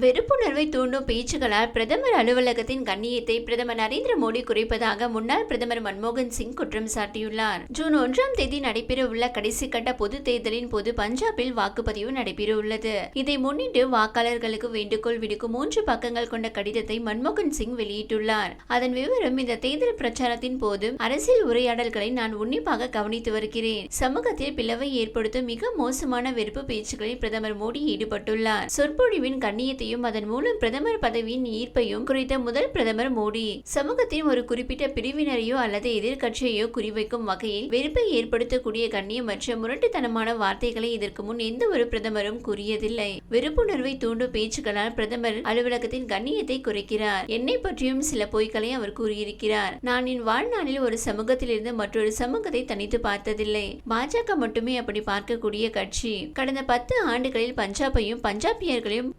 வெறுப்புணர்வை தூண்டும் பேச்சுகளால் பிரதமர் அலுவலகத்தின் கண்ணியத்தை பிரதமர் நரேந்திர மோடி குறைப்பதாக முன்னாள் பிரதமர் மன்மோகன் சிங் குற்றம் சாட்டியுள்ளார். ஜூன் ஒன்றாம் தேதி நடைபெறவுள்ள கடைசி கட்ட பொது தேர்தலின் போது பஞ்சாபில் வாக்குப்பதிவு நடைபெறவுள்ளது. இதை முன்னிட்டு வாக்காளர்களுக்கு வேண்டுகோள் விடுக்கும் மூன்று பக்கங்கள் கொண்ட கடிதத்தை மன்மோகன் சிங் வெளியிட்டுள்ளார். அதன் விவரம் இந்த தேர்தல் பிரச்சாரத்தின் போது அரசியல் உரையாடல்களை நான் உன்னிப்பாக கவனித்து வருகிறேன். சமூகத்தில் பிளவை ஏற்படுத்தும் மிக மோசமான வெறுப்பு பேச்சுகளில் பிரதமர் மோடி ஈடுபட்டுள்ளார். சொற்பொழிவின் கண்ணியத்தை கண்ணியத்தையும் அதன் மூலம் பிரதமர் பதவியின் ஈர்ப்பையும் குறித்த முதல் பிரதமர் மோடி. சமூகத்தின் ஒரு குறிப்பிட்ட பிரிவினரையோ அல்லது எதிர்கட்சியையோ குறிவைக்கும் வகையில் வெறுப்பை ஏற்படுத்தக்கூடிய கண்ணியமற்ற முரட்டுத்தனமான வார்த்தைகளை இதற்கு முன் எந்த ஒரு பிரதமரும் கூறியதில்லை. வெறுப்புணர்வை தூண்டும் பேச்சுக்களால் பிரதமர் அலுவலகத்தின் கண்ணியத்தை குறைக்கிறார். என்னை பற்றியும் சில பொய்களை அவர் கூறியிருக்கிறார். நான் என் வாழ்நாளில் ஒரு சமூகத்திலிருந்து மற்றொரு சமூகத்தை தனித்து பார்த்ததில்லை. பாஜக மட்டுமே அப்படி பார்க்கக்கூடிய கட்சி. கடந்த பத்து ஆண்டுகளில் பஞ்சாபையும் பஞ்சாபியர்களையும்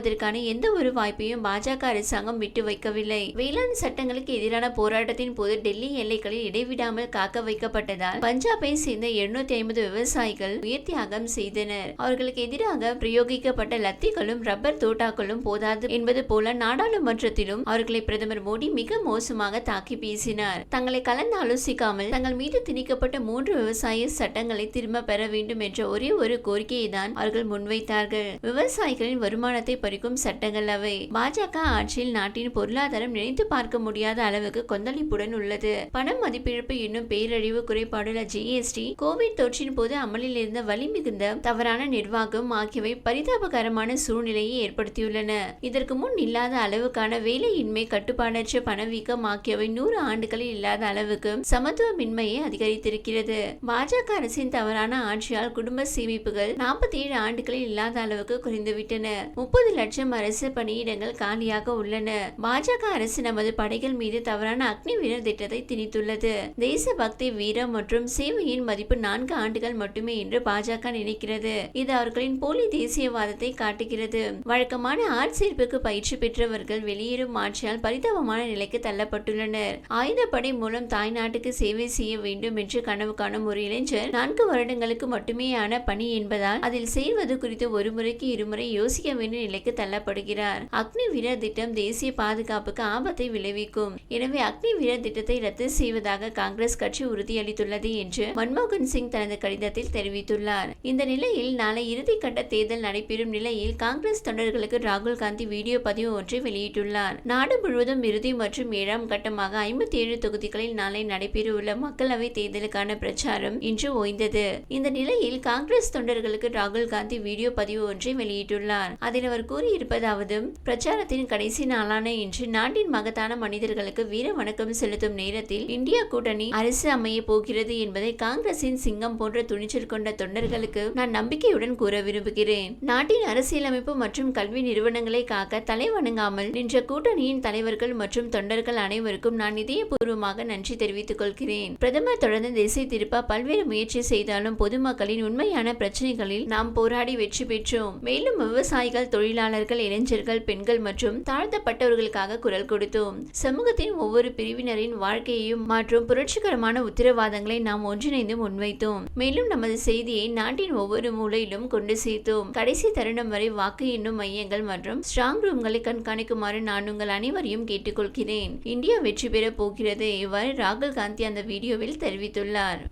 பழிவாங்குவதற்கான எந்த ஒரு வாய்ப்பையும் பாஜக அரசாங்கம் விட்டு வைக்கவில்லை. வேளாண் சட்டங்களுக்கு எதிரான போராட்டத்தின் போது டெல்லி எல்லைகளில் இடைவிடாமல் காக்க வைக்கப்பட்டதால் பஞ்சாபை சேர்ந்த எழுநூத்தி ஐம்பது விவசாயிகள் உயிர் தியாகம் செய்தனர். அவர்களுக்கு எதிராக பிரயோகிக்கப்பட்ட லத்திகளும் ரப்பர் தோட்டாக்களும் போதாது என்பது போல நாடாளுமன்றத்திலும் அவர்களை பிரதமர் மோடி மிக மோசமாக தாக்கி பேசினார். தங்களை கலந்து ஆலோசிக்காமல் தங்கள் மீது திணிக்கப்பட்ட மூன்று விவசாய சட்டங்களை திரும்ப பெற வேண்டும் என்ற ஒரே ஒரு கோரிக்கையை தான் அவர்கள் முன்வைத்தார்கள். விவசாயிகளின் வருமானத்தை வரைக்கும் சட்டங்கள் அவை பாஜக ஆட்சியில் நாட்டின் பொருளாதாரம் நினைத்து பார்க்க முடியாத அளவுக்கு கொந்தளிப்புடன் உள்ளது. பண மதிப்பிழப்பு என்னும் பேரழிவு குறைபாடுள்ள ஜிஎஸ்டி கோவிட் தொற்றின் போது அமலில் இருந்த வலி மிகுந்த தவறான நிர்வாகம் ஆகியவை பரிதாபகரமான சூழ்நிலையை ஏற்படுத்தியுள்ளன. இதற்கு முன் இல்லாத அளவுக்கான வேலையின்மை கட்டுப்பாடற்ற பணவீக்கம் ஆகியவை நூறு ஆண்டுகளில் இல்லாத அளவுக்கு சமத்துவமின்மையை அதிகரித்திருக்கிறது. பாஜக அரசின் தவறான ஆட்சியால் குடும்ப சேமிப்புகள் நாற்பத்தி ஏழு ஆண்டுகளில் இல்லாத அளவுக்கு குறைந்துவிட்டன. முப்பது லட்சம் அரசு பணியிடங்கள் காலியாக உள்ளன. பாஜக அரசு நமது படைகள் மீது தவறான அக்னி வீரர் திட்டத்தை திணித்துள்ளது. தேசபக்தி வீரம் மற்றும் சேவையின் மதிப்பு நான்கு ஆண்டுகள் மட்டுமே என்று பாஜக நினைக்கிறது. இது அவர்களின் போலி தேசியவாதத்தை காட்டுகிறது. வழக்கமான ஆட்சேர்ப்புக்கு பயிற்சி பெற்றவர்கள் வெளியேறும் ஆட்சியால் பரிதாபமான நிலைக்கு தள்ளப்பட்டுள்ளனர். ஆயுதப்படை மூலம் தாய்நாட்டுக்கு சேவை செய்ய வேண்டும் என்று கனவு காணும் ஒரு இளைஞர் நான்கு வருடங்களுக்கு மட்டுமேயான பணி என்பதால் அதில் சேர்வது குறித்து ஒரு முறைக்கு இருமுறை யோசிக்க வேண்டிய நிலைக்கு தள்ளப்படுகிறார். அக்னி வீரர் திட்டம் தேசிய பாதுகாப்புக்கு ஆபத்தை விளைவிக்கும். எனவே அக்னி வீரர் திட்டத்தை ரத்து செய்வதாக காங்கிரஸ் கட்சி உறுதியளித்துள்ளது என்று மன்மோகன் சிங் தனது கடிதத்தில் தெரிவித்துள்ளார். இந்த நிலையில் நாளை இறுதிக்கட்ட தேர்தல் நடைபெறும் நிலையில் காங்கிரஸ் தொண்டர்களுக்கு ராகுல் காந்தி வீடியோ பதிவு ஒன்றை வெளியிட்டுள்ளார். நாடு முழுவதும் இறுதி மற்றும் ஏழாம் கட்டமாக ஐம்பத்தி ஏழு தொகுதிகளில் நாளை நடைபெறவுள்ள மக்களவை தேர்தலுக்கான பிரச்சாரம் இன்று ஓய்ந்தது. இந்த நிலையில் காங்கிரஸ் தொண்டர்களுக்கு ராகுல் காந்தி வீடியோ பதிவு ஒன்றை வெளியிட்டுள்ளார். அதில் அவர் கூறி கூறியிருப்பதாவது பிரச்சாரத்தின் கடைசி நாளான இன்று நாட்டின் மகத்தான மனிதர்களுக்கு வீர வணக்கம் செலுத்தும் நேரத்தில் இந்தியா கூட்டணி அரசு அமைய போகிறது என்பதை காங்கிரசின் சிங்கம் போன்ற துணிச்சல் கொண்ட தொண்டர்களுக்கு நான் நம்பிக்கையுடன் கூற விரும்புகிறேன். நாட்டின் அரசியலமைப்பு மற்றும் கல்வி நிறுவனங்களை காக்க தலை வணங்காமல் நின்ற கூட்டணியின் தலைவர்கள் மற்றும் தொண்டர்கள் அனைவருக்கும் நான் இதயபூர்வமாக நன்றி தெரிவித்துக் கொள்கிறேன். பிரதமர் தொடர்ந்து திசை திருப்ப பல்வேறு முயற்சி செய்தாலும் பொதுமக்களின் உண்மையான பிரச்சனைகளில் நாம் போராடி வெற்றி பெற்றோம். மேலும் விவசாயிகள் தொழிலாளர்கள் இளைஞர்கள் பெண்கள் மற்றும் தாழ்த்தப்பட்டவர்களுக்காக குரல் கொடுத்தோம். சமூகத்தின் ஒவ்வொரு பிரிவினரின் வாழ்க்கையையும் மற்றும் புரட்சிகரமான உத்தரவாதங்களை நாம் ஒன்றிணைந்து முன்வைத்தோம். மேலும் நமது செய்தியை நாட்டின் ஒவ்வொரு மூலையிலும் கொண்டு சேர்த்தோம். கடைசி தருணம் வரை வாக்கு எண்ணும் மையங்கள் மற்றும் ஸ்ட்ராங் ரூம்களை கண்காணிக்குமாறு நான் உங்கள் அனைவரையும் கேட்டுக்கொள்கிறேன். இந்தியா வெற்றி பெறப் போகிறது. இவ்வாறு ராகுல் காந்தி அந்த வீடியோவில் தெரிவித்துள்ளார்.